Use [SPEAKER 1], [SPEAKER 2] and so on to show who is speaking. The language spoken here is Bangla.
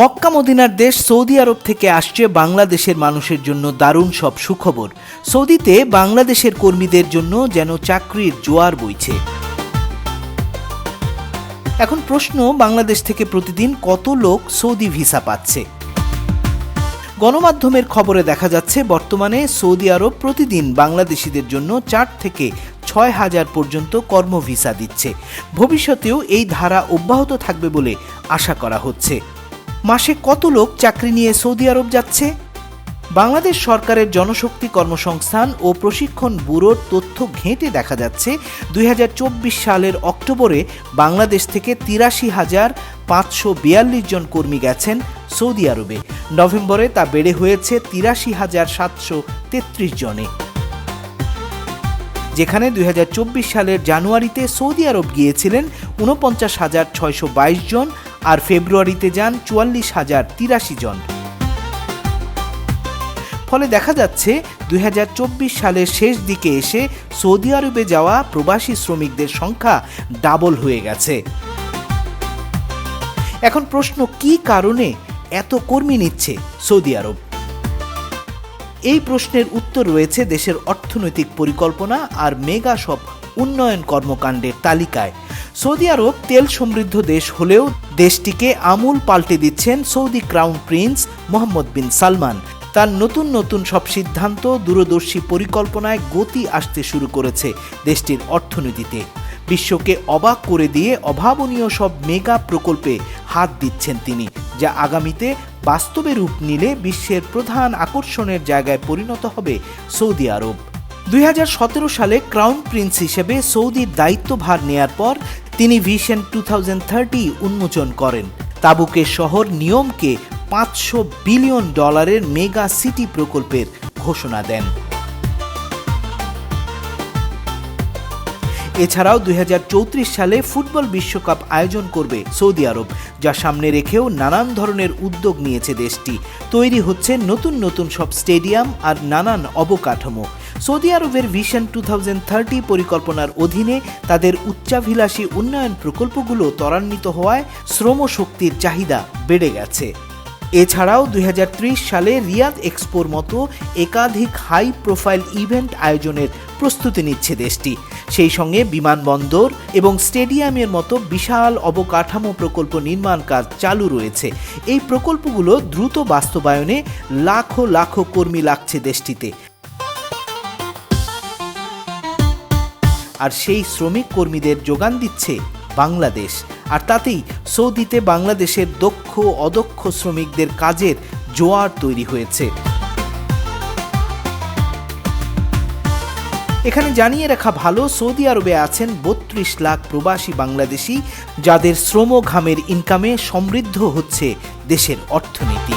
[SPEAKER 1] মক্কা মদিনার দেশ সৌদি আরব থেকে আসছে বাংলাদেশের মানুষের জন্য দারুণ সব সুখবর। সৌদিতে বাংলাদেশের কর্মীদের জন্য যেন চাকরির জোয়ার বইছে। এখন প্রশ্ন, বাংলাদেশ থেকে প্রতিদিন কত লোক সৌদি ভিসা পাচ্ছে? গণমাধ্যমের খবরে দেখা যাচ্ছে, বর্তমানে সৌদি আরব প্রতিদিন বাংলাদেশিদের জন্য চার থেকে ছয় হাজার পর্যন্ত কর্ম ভিসা দিচ্ছে। ভবিষ্যতেও এই ধারা অব্যাহত থাকবে বলে আশা করা হচ্ছে। মাসে কত লোক চাকরি নিয়ে সৌদি আরব যাচ্ছে? বাংলাদেশ সরকারের জনশক্তি কর্মসংস্থান ও প্রশিক্ষণ ব্যুরোর তথ্য ঘেঁটে দেখা যাচ্ছে, দুই হাজার চব্বিশ সালের অক্টোবরে বাংলাদেশ থেকে তিরাশি হাজার পাঁচশো বিয়াল্লিশ জন কর্মী গেছেন সৌদি আরবে। নভেম্বরে তা বেড়ে হয়েছে তিরাশি হাজার সাতশো তেত্রিশ জনে। যেখানে দুই হাজার চব্বিশ সালের জানুয়ারিতে সৌদি আরব গিয়েছিলেন উনপঞ্চাশ হাজার ছয়শো বাইশ জন আর ফেব্রুয়ারিতে যান চুয়াল্লিশ হাজার তিরাশি জন। ফলে দেখা যাচ্ছে, দুই হাজার চব্বিশ সালের শেষ দিকে এসে সৌদি আরবে যাওয়া প্রবাসী শ্রমিকদের সংখ্যা ডাবল হয়ে গেছে। এখন প্রশ্ন, কি কারণে এত কর্মী নিচ্ছে সৌদি আরব? এই প্রশ্নের উত্তর রয়েছে দেশের অর্থনৈতিক পরিকল্পনা আর মেগা সব উন্নয়ন কর্মকাণ্ডের তালিকায়। সৌদি আরব তেল সমৃদ্ধ দেশ হলেও দেশটিকে আমূল পাল্টে দিচ্ছেন Saudi crown prince Mohammed bin Salman. তার নতুন নতুন সব সিদ্ধান্ত দূরদর্শী পরিকল্পনায় গতি আসতে শুরু করেছে দেশটির অর্থনীতিতে। বিশ্বকে অবাক করে দিয়ে অভাবনীয় সব মেগা প্রকল্পে হাত দিচ্ছেন তিনি, যা আগামীতে বাস্তবে রূপ নিলে বিশ্বের প্রধান আকর্ষণের জায়গায় পরিণত হবে সৌদি আরব। দুই হাজার সতেরো সালে ক্রাউন প্রিন্স হিসেবে সৌদির দায়িত্বভার নেয়ার পর তিনি ভিশন টু উন্মোচন করেন। তাবুকে শহর নিয়মকে পাঁচশো বিলিয়ন ডলারের মেগা সিটি প্রকল্পের ঘোষণা দেন। এছাড়াও দুই হাজার চৌত্রিশ সালে ফুটবল বিশ্বকাপ আয়োজন করবে সৌদি আরব, যা সামনে রেখেও নানান ধরনের উদ্যোগ নিয়েছে দেশটি। তৈরি হচ্ছে নতুন নতুন সব স্টেডিয়াম আর নানান অবকাঠামো। সৌদি আরবের ভিশন টু পরিকল্পনার অধীনে তাদের উচ্চাভিলাষী উন্নয়ন প্রকল্পগুলো ত্বরান্বিত হওয়ায় শ্রমশক্তির চাহিদা বেড়ে গেছে। এছাড়াও দুই হাজার ত্রিশ সালে রিয়াদ এক্সপোর মতো একাধিক হাই প্রোফাইল ইভেন্ট আয়োজনের প্রস্তুতি নিচ্ছে দেশটি। সেই সঙ্গে বিমানবন্দর এবং স্টেডিয়ামের মতো বিশাল অবকাঠামো প্রকল্প নির্মাণ কাজ চালু রয়েছে। এই প্রকল্পগুলো দ্রুত বাস্তবায়নে লাখো লাখো কর্মী লাগছে দেশটিতে। আর সেই শ্রমিক কর্মীদের যোগান দিচ্ছে বাংলাদেশ। আর তাতেই সৌদিতে বাংলাদেশের দক্ষ অদক্ষ শ্রমিকদের কাজের জোয়ার তৈরি হয়েছে। এখানে জানিয়ে রাখা ভালো, সৌদি আরবে আছেন বত্রিশ লাখ প্রবাসী বাংলাদেশি, যাদের শ্রম ঘামের ইনকামে সমৃদ্ধ হচ্ছে দেশের অর্থনীতি।